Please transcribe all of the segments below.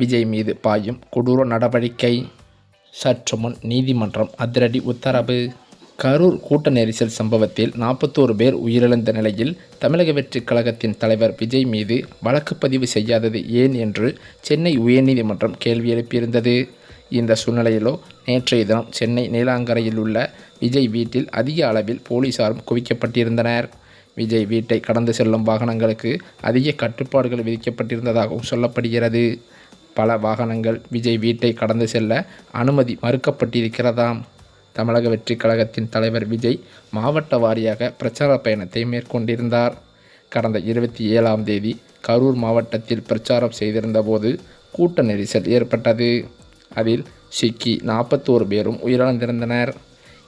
விஜய் மீது பாயும் கொடூர நடவடிக்கை. சற்று முன் நீதிமன்றம் அதிரடி உத்தரவு. கரூர் கூட்ட நெரிசல் சம்பவத்தில் நாற்பத்தோரு பேர் உயிரிழந்த நிலையில் தமிழக வெற்றிக் கழகத்தின் தலைவர் விஜய் மீது வழக்கு பதிவு செய்யாதது ஏன் என்று சென்னை உயர்நீதிமன்றம் கேள்வி எழுப்பியிருந்தது. இந்த சூழ்நிலையிலோ நேற்றைய தினம் சென்னை நீலாங்கரையில் உள்ள விஜய் வீட்டில் அதிக அளவில் போலீசாரும் குவிக்கப்பட்டிருந்தனர். விஜய் வீட்டை கடந்து செல்லும் வாகனங்களுக்கு அதிக கட்டுப்பாடுகள் விதிக்கப்பட்டிருந்ததாகவும் சொல்லப்படுகிறது. பல வாகனங்கள் விஜய் வீட்டை கடந்து செல்ல அனுமதி மறுக்கப்பட்டிருக்கிறதாம். தமிழக வெற்றிக் கழகத்தின் தலைவர் விஜய் மாவட்ட வாரியாக பிரச்சார பயணத்தை மேற்கொண்டிருந்தார். கடந்த இருபத்தி ஏழாம் தேதி கரூர் மாவட்டத்தில் பிரச்சாரம் செய்திருந்தபோது கூட்ட நெரிசல் ஏற்பட்டது. அதில் சிக்கி நாற்பத்தோரு பேரும் உயிரிழந்திருந்தனர்.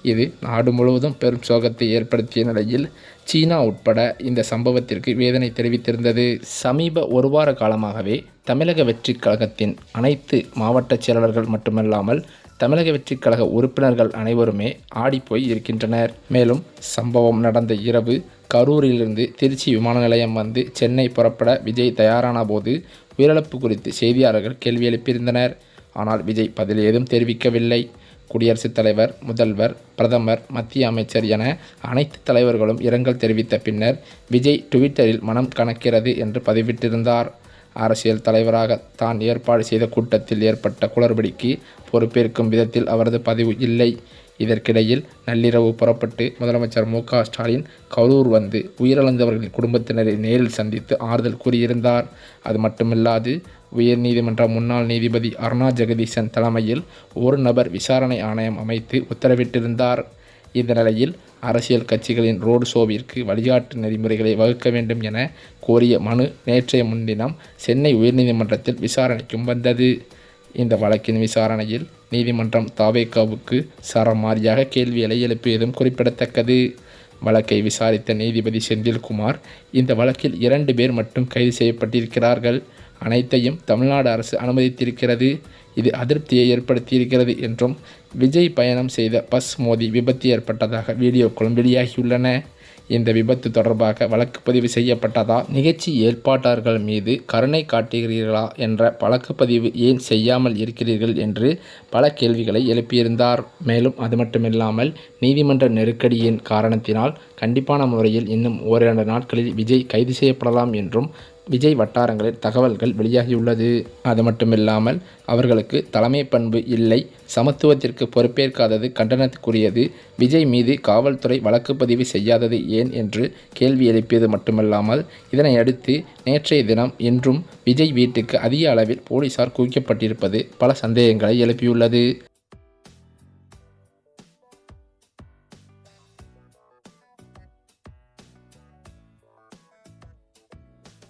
இது நாடு முழுவதும் பெரும் சோகத்தை ஏற்படுத்திய நிலையில் சீனா உட்பட இந்த சம்பவத்திற்கு வேதனை தெரிவித்திருந்தது. சமீப ஒரு வார காலமாகவே தமிழக வெற்றிக் கழகத்தின் அனைத்து மாவட்ட செயலாளர்கள் மட்டுமல்லாமல் தமிழக வெற்றிக் கழக உறுப்பினர்கள் அனைவருமே ஆடிப்போய் இருக்கின்றனர். மேலும் சம்பவம் நடந்த இரவு கரூரிலிருந்து திருச்சி விமான நிலையம் வந்து சென்னை புறப்பட விஜய் தயாரான போது உயிரிழப்பு குறித்து செய்தியாளர்கள் கேள்வி எழுப்பியிருந்தனர். ஆனால் விஜய் பதில் ஏதும் தெரிவிக்கவில்லை. குடியரசுத் தலைவர் முதல்வர் பிரதமர் மத்திய அமைச்சர் என அனைத்து தலைவர்களும் இரங்கல் தெரிவித்த பின்னர் விஜய் டுவிட்டரில் மனம் கணக்கிறது என்று பதிவிட்டிருந்தார். அரசியல் தலைவராக தான் ஏற்பாடு செய்த கூட்டத்தில் ஏற்பட்ட குளறுபடிக்கு பொறுப்பேற்கும் விதத்தில் அவரது பதிவு இல்லை. இதற்கிடையில் நள்ளிரவு புறப்பட்டு முதலமைச்சர் மு க ஸ்டாலின் கரூர் வந்து உயிரிழந்தவர்களின் குடும்பத்தினரை நேரில் சந்தித்து ஆறுதல் கூறியிருந்தார். அது மட்டுமில்லாது உயர்நீதிமன்ற முன்னாள் நீதிபதி அருணா ஜெகதீசன் தலைமையில் ஒரு நபர் விசாரணை ஆணையம் அமைத்து உத்தரவிட்டிருந்தார். இந்த நிலையில் அரசியல் கட்சிகளின் ரோடு ஷோவிற்கு வழிகாட்டு நெறிமுறைகளை வகுக்க வேண்டும் என கோரிய மனு நேற்றைய முன்தினம் சென்னை உயர்நீதிமன்றத்தில் விசாரணைக்கும் வந்தது. இந்த வழக்கின் விசாரணையில் நீதிமன்றம் தாவேக்காவுக்கு சரமாரியாக கேள்விகளை எழுப்பியதும் குறிப்பிடத்தக்கது. வழக்கை விசாரித்த நீதிபதி செந்தில்குமார் இந்த வழக்கில் இரண்டு பேர் மட்டும் கைது செய்யப்பட்டிருக்கிறார்கள். அனைத்தையும் தமிழ்நாடு அரசு அனுமதித்திருக்கிறது. இது அதிருப்தியை ஏற்படுத்தியிருக்கிறது என்றும் விஜய் பயணம் செய்த பஸ் மோதி விபத்து ஏற்பட்டதாக வீடியோக்களும் வெளியாகியுள்ளன. இந்த விபத்து தொடர்பாக வழக்கு பதிவு செய்யப்பட்டதா? நிகழ்ச்சி ஏற்பாட்டாளர்கள் மீது கருணை காட்டுகிறீர்களா? என்ற வழக்கு பதிவு ஏன் செய்யாமல் இருக்கிறீர்கள்? என்று பல கேள்விகளை எழுப்பியிருந்தார். மேலும் அது மட்டுமில்லாமல் நீதிமன்ற நெருக்கடியின் காரணத்தினால் கண்டிப்பான முறையில் இன்னும் ஓரிரண்டு நாட்களில் விஜய் கைது செய்யப்படலாம் என்றும் விஜய் வட்டாரங்களில் தகவல்கள் வெளியாகியுள்ளது. அது மட்டுமில்லாமல் அவர்களுக்கு தலைமை பண்பு இல்லை. சமத்துவத்திற்கு பொறுப்பேற்காதது கண்டனத்துக்குரியது. விஜய் மீது காவல்துறை வழக்கு பதிவு செய்யாதது ஏன் என்று கேள்வி எழுப்பியது மட்டுமல்லாமல் இதனை அடுத்து நேற்றைய தினம் இன்றும் விஜய் வீட்டுக்கு அதிக அளவில் போலீசார் குவிக்கப்பட்டிருப்பது பல சந்தேகங்களை எழுப்பியுள்ளது.